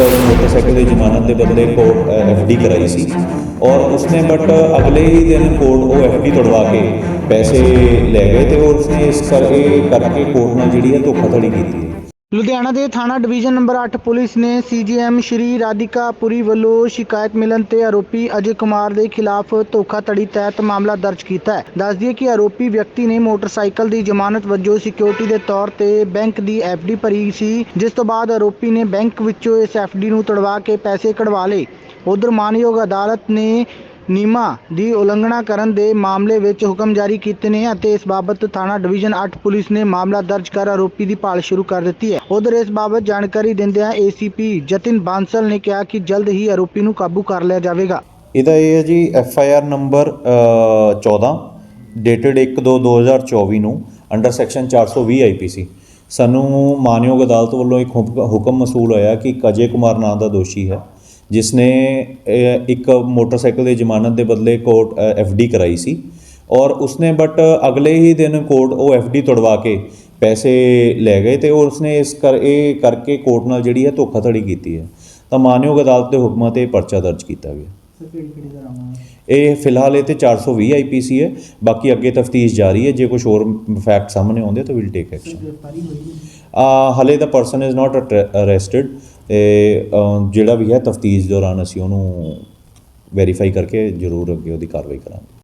Motorcycle ਦੀ ਜ਼ਮਾਨਤ ਦੇ ਬਦਲੇ ਕੋਰਟ ਐਫਡੀ ਕਰਾਈ ਸੀ ਔਰ ਉਸਨੇ ਬਟ ਅਗਲੇ ਹੀ ਦਿਨ ਕੋਰਟ ਉਹ ਐਫਡੀ ਤੁੜਵਾ ਕੇ ਪੈਸੇ ਲੈ ਗਏ ਤੇ ਉਸਨੇ ਇਸ ਕਰ ਕਰਕੇ ਕੋਰਟ ਨਾਲ ਜਿਹੜੀ ਹੈ ਧੋਖਾਧੜੀ ਕੀਤੀ ਲੁਧਿਆਣਾ ਦੇ ਥਾਣਾ ਡਿਵੀਜ਼ਨ ਨੰਬਰ 8 ਪੁਲਿਸ ਨੇ ਸੀਜੀਐਮ ਸ਼੍ਰੀ ਰਾਧਿਕਾ ਪੁਰੀ ਵੱਲੋਂ ਸ਼ਿਕਾਇਤ ਮਿਲਣ ਤੇ ਆਰੋਪੀ ਅਜੇ ਕੁਮਾਰ ਦੇ ਖਿਲਾਫ ਧੋਖਾਧੜੀ ਤਹਿਤ ਮਾਮਲਾ ਦਰਜ ਕੀਤਾ ਹੈ। ਦੱਸ ਕਿ ਆਰੋਪੀ ਵਿਅਕਤੀ ਨੇ ਮੋਟਰਸਾਈਕਲ ਦੀ ਜ਼ਮਾਨਤ ਵਜੋਂ ਸਿਕਿਉਰਿਟੀ ਦੇ ਤੌਰ ਤੇ ਬੈਂਕ ਦੀ ਐਫਡੀ ਭਰੀ ਸੀ, ਜਿਸ ਤੋਂ ਬਾਅਦ ਆਰੋਪੀ ਨੇ ਬੈਂਕ ਵਿੱਚੋਂ ਇਸ ਐਫਡੀ ਨੂੰ ਤੜਵਾ ਕੇ ਪੈਸੇ ਕਢਵਾ ਲਏ। ਉਧਰ ਮਾਨਯੋਗ ਅਦਾਲਤ ਨੇ ਨਿਯਮਾਂ ਦੀ ਉਲੰਘਣਾ ਕਰਨ ਦੇ ਮਾਮਲੇ ਵਿੱਚ ਹੁਕਮ ਜਾਰੀ ਕੀਤੇ ਨੇ ਅਤੇ ਇਸ ਬਾਬਤ ਥਾਣਾ ਡਿਵੀਜ਼ਨ 8 ਪੁਲਿਸ ਨੇ ਮਾਮਲਾ ਦਰਜ ਕਰ ਆਰੋਪੀ ਦੀ ਭਾਲ ਸ਼ੁਰੂ ਕਰ ਦਿੱਤੀ ਹੈ। ਉਧਰ ਇਸ ਬਾਬਤ ਜਾਣਕਾਰੀ ਦਿੰਦਿਆਂ ਏਸੀਪੀ ਜਤਿਨ ਬਾਂਸਲ ਨੇ ਕਿਹਾ ਕਿ ਜਲਦ ਹੀ ਆਰੋਪੀ ਨੂੰ ਕਾਬੂ ਕਰ ਲਿਆ ਜਾਵੇਗਾ। ਇਹਦਾ ਇਹ ਹੈ ਜੀ F I R number 14 dated 1/2/2024 ਨੂੰ ਅੰਡਰ ਸੈਕਸ਼ਨ 420 ਆਈਪੀਸੀ ਸਾਨੂੰ ਮਾਨਯੋਗ ਅਦਾਲਤ ਵੱਲੋਂ ਇੱਕ ਹੁਕਮ ਮਸੂਲ ਹੋਇਆ ਕਿ ਕਜੇ ਕੁਮਾਰ ਨਾਂ ਦਾ ਦੋਸ਼ੀ ਹੈ। ਜਿਸ ਨੇ ਇੱਕ ਮੋਟਰਸਾਈਕਲ ਦੀ ਜ਼ਮਾਨਤ ਦੇ ਬਦਲੇ ਕੋਰਟ ਐਫਡੀ ਕਰਾਈ ਸੀ ਔਰ ਉਸਨੇ ਬਟ ਅਗਲੇ ਹੀ ਦਿਨ ਕੋਰਟ ਉਹ ਐਫਡੀ ਤੁੜਵਾ ਕੇ ਪੈਸੇ ਲੈ ਗਏ ਤੇ ਉਸਨੇ ਇਸ ਕਰ ਇਹ ਕਰਕੇ ਕੋਰਟ ਨਾਲ ਜਿਹੜੀ ਹੈ ਧੋਖਾਧੜੀ ਕੀਤੀ ਹੈ। ਤਾਂ ਮਾਨਯੋਗ ਅਦਾਲਤ ਦੇ ਹੁਕਮਾਂ ਤੇ ਪਰਚਾ ਦਰਜ ਕੀਤਾ ਗਿਆ। ਇਹ ਫਿਲਹਾਲ ਇਹ ਤੇ 420 ਆਈਪੀਸੀ ਹੈ। ਬਾਕੀ ਅੱਗੇ ਤਫਤੀਸ਼ ਜਾਰੀ ਹੈ। ਜੇ ਕੁਝ ਹੋਰ ਫੈਕਟ ਸਾਹਮਣੇ ਆਉਂਦੇ ਤਾਂ ਵਿਲ ਟੇਕ ਐਕਸ਼ਨ ਆ ਹਲੇ ਦਾ ਪਰਸਨ ਇਜ਼ ਨਾਟ ਅਰੈਸਟਡ ਤੇ ਜਿਹੜਾ ਵੀ ਹੈ ਤਫਤੀਸ਼ ਦੌਰਾਨ ਅਸੀਂ ਉਹਨੂੰ ਵੈਰੀਫਾਈ ਕਰਕੇ ਜ਼ਰੂਰ ਅੱਗੇ ਉਹਦੀ ਕਾਰਵਾਈ ਕਰਾਂਗੇ।